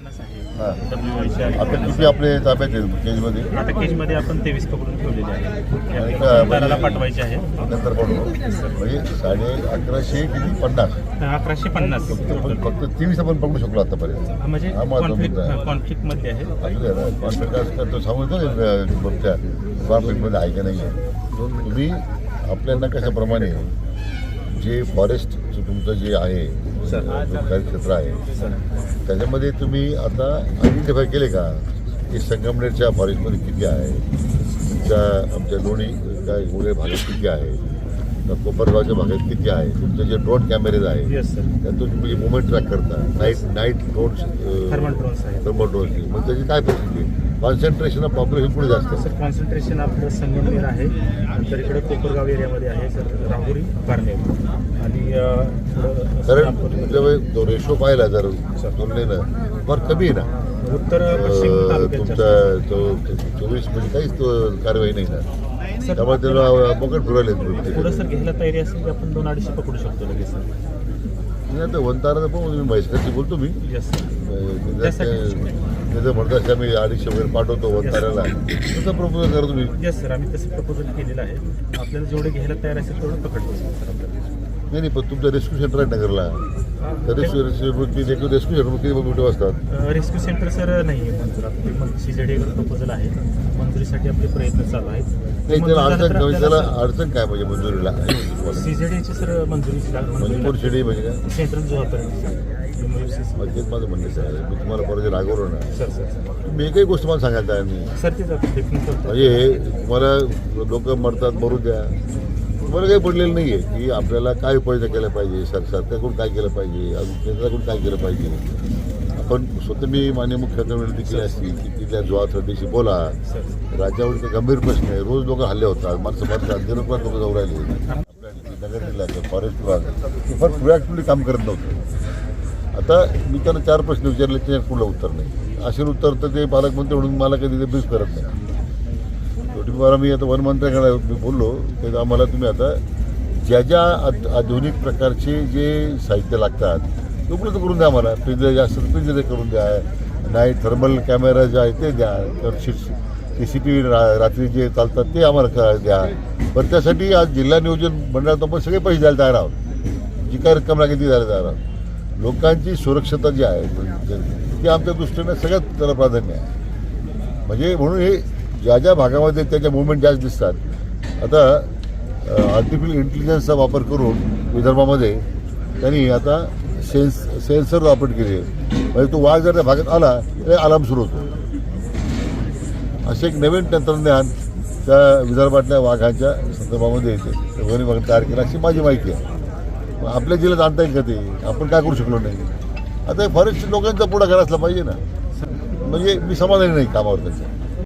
पन्नास आहे. डब्ल्यू आहे. आता किती आपले ताब्यात आहेत केजमध्ये? आता केजमध्ये आपण तेवीस पकडून ठेवलेले आहे आणि यापैकी का- दराला पाठवायचे आहे नंतर पण म्हणजे साडे अकराशे किती? पन्नास. अकराशे पन्नास. फक्त फक्त तेवीस आपण पकडू शकलो आतापर्यंत. म्हणजे हा महत्त्वाचा कॉन्फ्लिक्ट मुद्दा आहे. कॉन्फ्लिक्टमध्ये आहे. असू ना तो सांगतो आहे का नाही आहे. तुम्ही आपल्याला कशाप्रमाणे जे फॉरेस्ट तुमचं जे आहे कार्यक्षेत्र आहे त्याच्यामध्ये तुम्ही आता आयडेंटिफाय केले का? की संगमनेरच्या फॉरेस्टमध्ये किती आहे? तुमच्या आमच्या लोणी काय वगैरे भागात किती आहे? कोपरगावच्या भागात किती आहे? तुमचे जे ड्रोन कॅमेरेज आहे त्यातून तुम्ही मुवमेंट ट्रॅक करता night night drones thermal drones मग त्याची काय परिस्थिती कॉन्सन्ट्रेशन ऑफ पॉप्युलेशन पुढे जास्त. सर कॉन्सन्ट्रेशन आपलं संगमनेर आहे. नंतर इकडे कोपरगाव एरियामध्ये आहे सर राहुरी बारनेर. आणि थोडं कारण सोलापूर, तुमच्या रेशो पाहिला जर तुलनेनं. फार कमी आहे ना? उत्तर तुमचा तो चोवीस म्हणजे काहीच तो कारवाई नाही ना? सर त्यामुळे त्याला मोकट फिरवले पुढं सर घ्यायला तयारी असेल की आपण दोन अडीचशे पकडू शकतो लगेच सर. आता वंतारा पण मी म्हैसकरची बोलतो मी. त्यासाठी- त्याचं म्हणतात की आम्ही अडीचशे वगैरे पाठवतो वंताऱ्याला तसं प्रपोजल करा तुम्ही. येस सर आम्ही तसं प्रपोजल केलेलं आहे. आपल्याला जेवढे घ्यायला तयार असेल तेवढं पकडतो सर आपल्याला नाही नाही पण तुमचं रेस्क्यू सेंटर आहे नगरला. तर रेस्क्यू रेस्क्यू रेस्क्यू सेंटर किती मोठे असतात रेस्क्यू सेंटर सर नाही आहे मंजूर आपले प्रपोजल आहे मंजुरीसाठी आपले प्रयत्न चालू आहेत. नाही त्याला अडचण त्याला अडचण काय म्हणजे मंजुरीला? सी जेड ची सर मंजुरी मणिपूर शिडी म्हणजे काय सेंट्रल माझं म्हणणं आहे मी तुम्हाला परत रागवलो ना सर सर सर. तुम्ही एकही गोष्ट मला सांगायला तयार नाही. सर डेफिनेट करतो म्हणजे तुम्हाला लोक मरतात मरू द्या. मला काही पडलेलं नाही आहे की आपल्याला काय उपाययोजना केल्या पाहिजे सर सरकारकडून काय केलं पाहिजे अजून केंद्राकडून काय केलं पाहिजे. आपण स्वतः मी मान्य मुख्यमंत्री विनंती केली असती की तिथल्या जो बोला. सर राज्यावर गंभीर प्रश्न आहे. रोज लोक हल्ले होतात. माणसं मारतात. दिनभरात लोक जाऊ राहिले. आपल्या नगर जिल्ह्याचं फॉरेस्ट विभाग ते फार प्रोॲक्टिव्हली काम करत नव्हतं. आता मी त्यांना चार प्रश्न विचारले त्याच्यात कुठलं उत्तर नाही. असे उत्तर तर ते पालकमंत्री म्हणून मला कधी ते ब्रीफ करत नाही. शेवटी मी आता वनमंत्र्याकडे मी बोललो तर आम्हाला तुम्ही आता ज्या ज्या आधुनिक प्रकारचे जे साहित्य लागतात ते उपलब्ध करून द्या आम्हाला. पिंजरे जास्त पिंजरे करून द्या. नाही थर्मल कॅमेरा जे आहे ते द्या. तर सी सी टी व्ही रा रात्री जे चालतात ते आम्हाला क- द्या. पण त्यासाठी आज जिल्हा नियोजन मंडळात आपण सगळे पैसे द्यायला तयार आहोत. जी काय रक्कम लागेल ती द्यायला तयार आहोत. लोकांची सुरक्षता जी आहे म्हणजे ती आमच्या दृष्टीने सगळ्यात त्याला प्राधान्य आहे. म्हणजे म्हणून हे ज्या ज्या भागामध्ये त्याच्या मुवमेंट जास्त दिसतात. आता आर्टिफिशियल इंटेलिजन्सचा वापर करून विदर्भामध्ये त्यांनी आता सेन्स सेन्सर वापर केले म्हणजे तो वाघ जर त्या भागात आला तर अलार्म सुरू होतो. असे एक नवीन तंत्रज्ञान त्या विदर्भातल्या वाघांच्या संदर्भामध्ये येते. वन तयार केला. अशी माझी माहिती आहे. आपल्या जिल्ह्यात आणता येईल का ते? आपण काय करू शकलो नाही? आता फॉरेस्ट लोकांचा पुढाकार असला पाहिजे ना. म्हणजे मी समाधानी नाही कामावर त्यांच्या